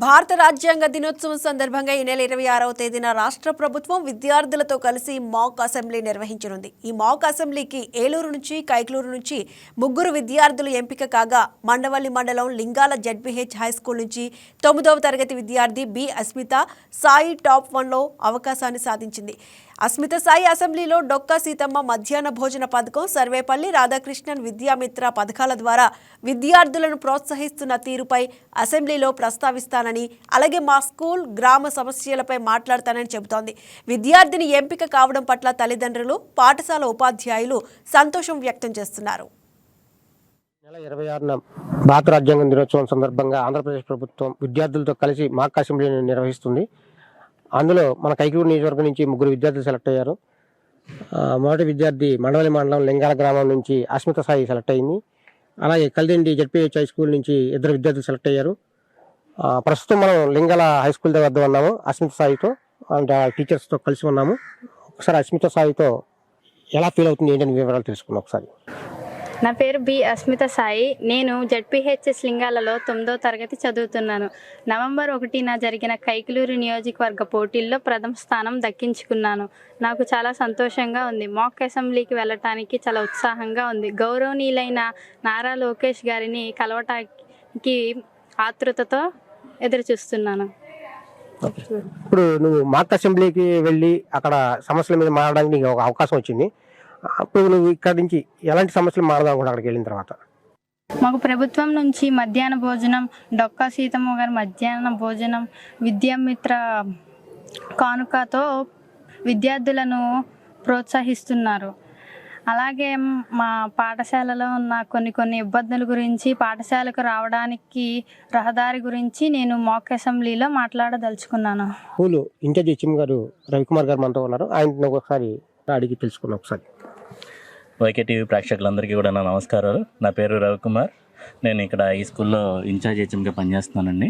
భారత రాజ్యాంగ దినోత్సవం సందర్భంగా ఈ నెల ఇరవై ఆరవ తేదీన రాష్ట్ర ప్రభుత్వం విద్యార్థులతో కలిసి మాక్ అసెంబ్లీ నిర్వహించనుంది. ఈ మాక్ అసెంబ్లీకి ఏలూరు నుంచి కైక్లూరు నుంచి ముగ్గురు విద్యార్థులు ఎంపిక కాగా మండవల్లి మండలం లింగాల జడ్బీహెచ్ హై స్కూల్ నుంచి తొమ్మిదవ తరగతి విద్యార్థి బి అస్మిత సాయి టాప్ వన్లో అవకాశాన్ని సాధించింది. అస్మిత సాయి అసెంబ్లీలో డొక్కా సీతమ్మ మధ్యాహ్న భోజన పథకం సర్వేపల్లి రాధాకృష్ణన్ విద్యామిత్ర పథకాల ద్వారా విద్యార్థులను ప్రోత్సహిస్తున్న తీరుపై అసెంబ్లీలో ప్రస్తావిస్తానని అలాగే మా స్కూల్ గ్రామ సమస్యలపై మాట్లాడతానని చెబుతోంది. విద్యార్థిని ఎంపిక కావడం పట్ల తల్లిదండ్రులు పాఠశాల ఉపాధ్యాయులు సంతోషం వ్యక్తం చేస్తున్నారు. నెల ఇరవై ఆరున భారత రాజ్యాంగం దినోత్సవం సందర్భంగా ఆంధ్రప్రదేశ్ ప్రభుత్వం విద్యార్థులతో కలిసి మాక్ అసెంబ్లీని నిర్వహిస్తుంది. అందులో మన కైకూరు నియోజకవర్గం నుంచి ముగ్గురు విద్యార్థులు సెలెక్ట్ అయ్యారు. మొదటి విద్యార్థి మండవలి మండలం లింగాల గ్రామం నుంచి అస్మిత సాయి సెలెక్ట్ అయింది. అలాగే కల్దిండి జడ్పీహెచ్ హై స్కూల్ నుంచి ఇద్దరు విద్యార్థులు సెలెక్ట్ అయ్యారు. ప్రస్తుతం మనం లింగాల హై స్కూల్ వద్ద ఉన్నాము అస్మిత సాయితో అండ్ టీచర్స్తో కలిసి ఉన్నాము. ఒకసారి అస్మిత సాయితో ఎలా ఫీల్ అవుతుంది ఏంటని వివరాలు తెలుసుకుందాం ఒకసారి. నా పేరు బి అస్మిత సాయి. నేను జడ్పిహెచ్ఎస్ లింగాలలో తొమ్మిదో తరగతి చదువుతున్నాను. నవంబర్ ఒకటిన జరిగిన కైకలూరు నియోజకవర్గ పోటీల్లో ప్రథమ స్థానం దక్కించుకున్నాను. నాకు చాలా సంతోషంగా ఉంది. మాక్ అసెంబ్లీకి వెళ్ళటానికి చాలా ఉత్సాహంగా ఉంది. గౌరవనీయులైన నారా లోకేష్ గారిని కలవటానికి ఆతృతతో ఎదురు చూస్తున్నాను ఇప్పుడు నువ్వు మాక్ అసెంబ్లీకి వెళ్ళి అక్కడ సమస్యల మీద మాట్లాడడానికి నీకు ఒక అవకాశం వచ్చింది. అప్పుడు నువ్వు ఇక్కడ నుంచి ఎలాంటి సమస్యలు మాట్లాడదాం కూడా అక్కడికి వెళ్ళిన తర్వాత. మాకు ప్రభుత్వం నుంచి మధ్యాహ్న భోజనం డొక్కా సీతమ్మ గారి మధ్యాహ్న భోజనం విద్యామిత్ర కానుకతో విద్యార్థులను ప్రోత్సహిస్తున్నారు. అలాగే మా పాఠశాలలో ఉన్న కొన్ని కొన్ని ఇబ్బందుల గురించి పాఠశాలకు రావడానికి రహదారి గురించి నేను మాక్ అసెంబ్లీలో మాట్లాడదలుచుకున్నాను. ఇన్ఛార్జ్ హెచ్ఎం గారు రవికుమార్ గారు మనతో ఉన్నారు. ఆయన ఒకసారి అడిగి తెలుసుకున్నాం ఒకసారి. వైకే టీవీ ప్రేక్షకులందరికీ కూడా నా నమస్కారాలు. నా పేరు రవికుమార్. నేను ఇక్కడ ఈ స్కూల్లో ఇన్ఛార్జ్ హెచ్ఎంగా పనిచేస్తున్నానండి.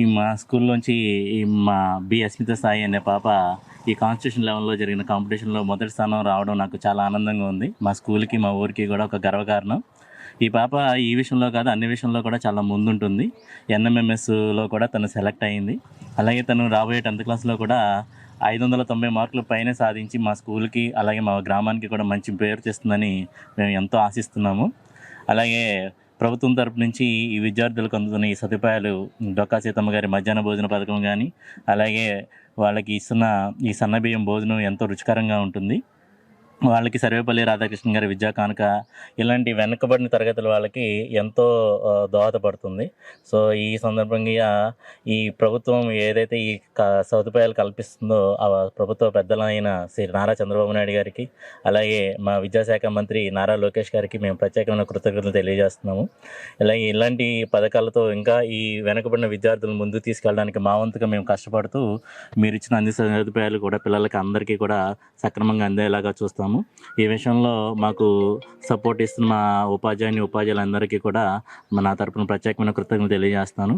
ఈ మా స్కూల్లోంచి ఈ మా బి అస్మిత సాయి అనే పాప ఈ కాన్స్టిట్యూషన్ లెవెల్లో జరిగిన కాంపిటీషన్లో మొదటి స్థానం రావడం నాకు చాలా ఆనందంగా ఉంది. మా స్కూల్కి మా ఊరికి కూడా ఒక గర్వకారణం. ఈ పాప ఈ విషయంలో కాదు అన్ని విషయంలో కూడా చాలా ముందుంటుంది. ఎన్ఎంఎంఎస్లో కూడా తను సెలెక్ట్ అయింది. అలాగే తను రాబోయే టెన్త్ క్లాస్లో కూడా ఐదు వందల తొంభై మార్కులు పైన సాధించి మా స్కూల్కి అలాగే మా గ్రామానికి కూడా మంచి పేరు తెస్తుందని మేము ఎంతో ఆశిస్తున్నాము. అలాగే ప్రభుత్వం తరపు నుంచి ఈ విద్యార్థులకు అందుతున్న ఈ సదుపాయాలు డొక్కా సీతమ్మ గారి మధ్యాహ్న భోజన పథకం కానీ అలాగే వాళ్ళకి ఇస్తున్న ఈ సన్నబియ్యం భోజనం ఎంతో రుచికరంగా ఉంటుంది. వాళ్ళకి సర్వేపల్లి రాధాకృష్ణ గారి విద్యా కానుక ఇలాంటి వెనుకబడిన తరగతుల వాళ్ళకి ఎంతో దోహదపడుతుంది. సో ఈ సందర్భంగా ఈ ప్రభుత్వం ఏదైతే ఈ క- సదుపాయాలు కల్పిస్తుందో ఆ ప్రభుత్వ పెద్దలైన శ్రీ నారా చంద్రబాబు నాయుడు గారికి అలాగే మా విద్యాశాఖ మంత్రి నారా లోకేష్ గారికి మేము ప్రత్యేకమైన కృతజ్ఞతలు తెలియజేస్తున్నాము. అలాగే ఇలాంటి పథకాలతో ఇంకా ఈ వెనుకబడిన విద్యార్థులను ముందుకు తీసుకెళ్ళడానికి మా వంతుగా మేము కష్టపడుతూ మీరు ఇచ్చిన అన్ని సదుపాయాలు కూడా పిల్లలకి అందరికీ కూడా సక్రమంగా అందేలాగా చూస్తాము. ఈ విషయంలో మాకు సపోర్ట్ ఇస్తున్న మా ఉపాధ్యాయుని ఉపాధ్యాయులందరికీ కూడా మా నా తరపున ప్రత్యేకమైన కృతజ్ఞతలు తెలియజేస్తాను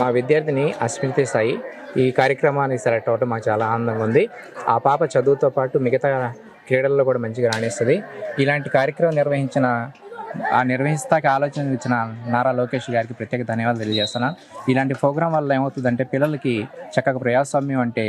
మా విద్యార్థిని అస్మిత సాయి ఈ కార్యక్రమాన్ని సెలెక్ట్ అవ్వడం మాకు చాలా ఆనందంగా ఉంది. ఆ పాప చదువుతో పాటు మిగతా క్రీడల్లో కూడా మంచిగా రాణిస్తుంది. ఇలాంటి కార్యక్రమం నిర్వహించిన ఆ నిర్వహిస్తాకి ఆలోచన ఇచ్చిన నారా లోకేష్ గారికి ప్రత్యేక ధన్యవాదాలు తెలియజేస్తున్నాను. ఇలాంటి ప్రోగ్రాం వల్ల ఏమవుతుందంటే పిల్లలకి చక్కగా ప్రజాస్వామ్యం అంటే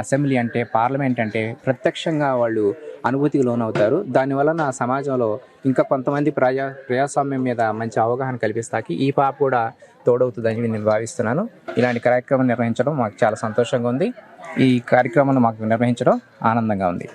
అసెంబ్లీ అంటే పార్లమెంట్ అంటే ప్రత్యక్షంగా వాళ్ళు అనుభూతికి లోనవుతారు. దానివలన సమాజంలో ఇంకా కొంతమంది ప్రజా ప్రజాస్వామ్యం మీద మంచి అవగాహన కల్పిస్తాకి ఈ పాప కూడా తోడవుతుందని నేను భావిస్తున్నాను. ఇలాంటి కార్యక్రమం నిర్వహించడం మాకు చాలా సంతోషంగా ఉంది. ఈ కార్యక్రమాన్ని మాకు నిర్వహించడం ఆనందంగా ఉంది.